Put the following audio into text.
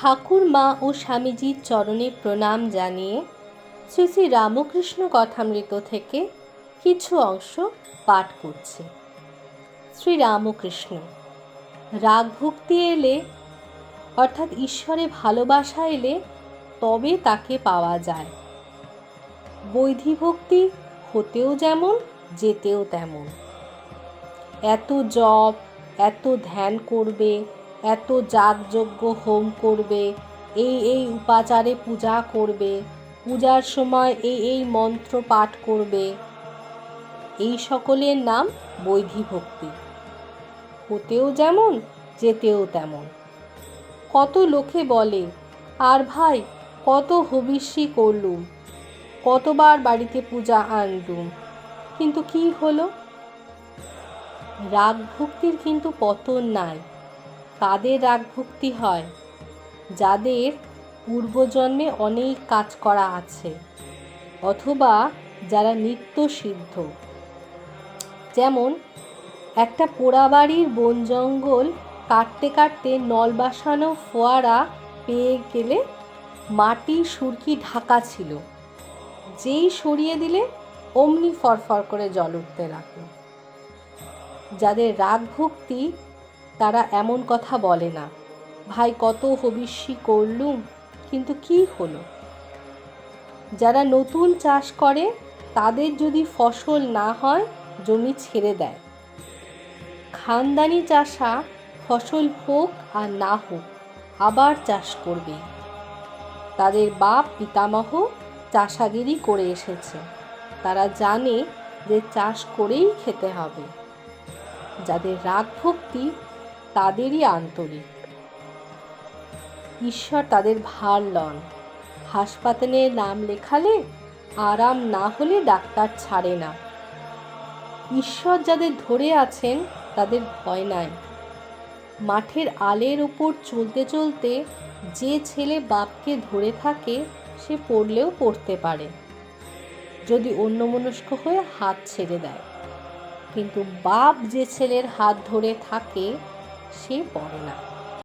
ঠাকুর মা ও স্বামীজির চরণে প্রণাম জানিয়ে শ্রী শ্রী রামকৃষ্ণ কথামৃত থেকে কিছু অংশ পাঠ করছি। শ্রী রামকৃষ্ণ, রাগ ভক্তি এলে, অর্থাৎ ঈশ্বরে ভালোবাসা এলে তবে তাকে পাওয়া যায়। বৈধি ভক্তি হতেও যেমন, যেতেও তেমন। এত জপ, এত ধ্যান করবে এত যাগযজ্ঞ হোম করবে, এই এই উপাচারে পূজা করবে, পূজার সময় এই এই মন্ত্র পাঠ করবে। এই সকলের নাম বৈধি ভক্তি। হতেও যেমন, যেতেও তেমন। কত লোকে বলে, আর ভাই, কত হবিষ্যি করলুম, কতবার বাড়িতে পূজা আনলুম, কিন্তু কি হলো? রাগ ভক্তির কিন্তু পতন নাই। কাদের রাগ ভক্তি হয়, যাদের পূর্বজন্মে অনেক কাজ করা আছে, অথবা যারা নিত্য সিদ্ধ। যেমন, একটা পোড়াবাড়ির বন জঙ্গল কাটতে কাটতে নল বাসানো ফোয়ারা পেয়ে গেলে মাটি সুরকি ঢাকা ছিল। যেই সরিয়ে দিলে অমনি ফরফর করে জল উঠতে লাগল। যাদের রাগ ভক্তি তারা এমন কথা বলে না। ভাই, কত হবিষ্যি করলুম, কিন্তু কি হলো? যারা নতুন চাষ করে, তাদের যদি ফসল না হয়, জমি ছেড়ে দেয়। খানদানি চাষা ফসল হোক আর না হোক, আবার চাষ করবে। তাদের বাপ পিতামহ চাষাগিরি করে এসেছে। তারা জানে যে চাষ করেই খেতে হবে। যাদের রাগ ভক্তি তাদেরই আন্তরিক। ঈশ্বর তাদের ভার লন। হাসপাতালে নাম লেখালে আরাম না হলে ডাক্তার ছাড়ে না। ঈশ্বর যাদের ধরে আছেন, তাদের ভয় নাই। মাঠের আলের ওপর চলতে চলতে যে ছেলে বাপকে ধরে থাকে, সে পড়লেও পড়তে পারে। যদি অন্যমনস্ক হয়ে হাত ছেড়ে দেয়। কিন্তু বাপ যে ছেলের হাত ধরে থাকে সে পড়ে না।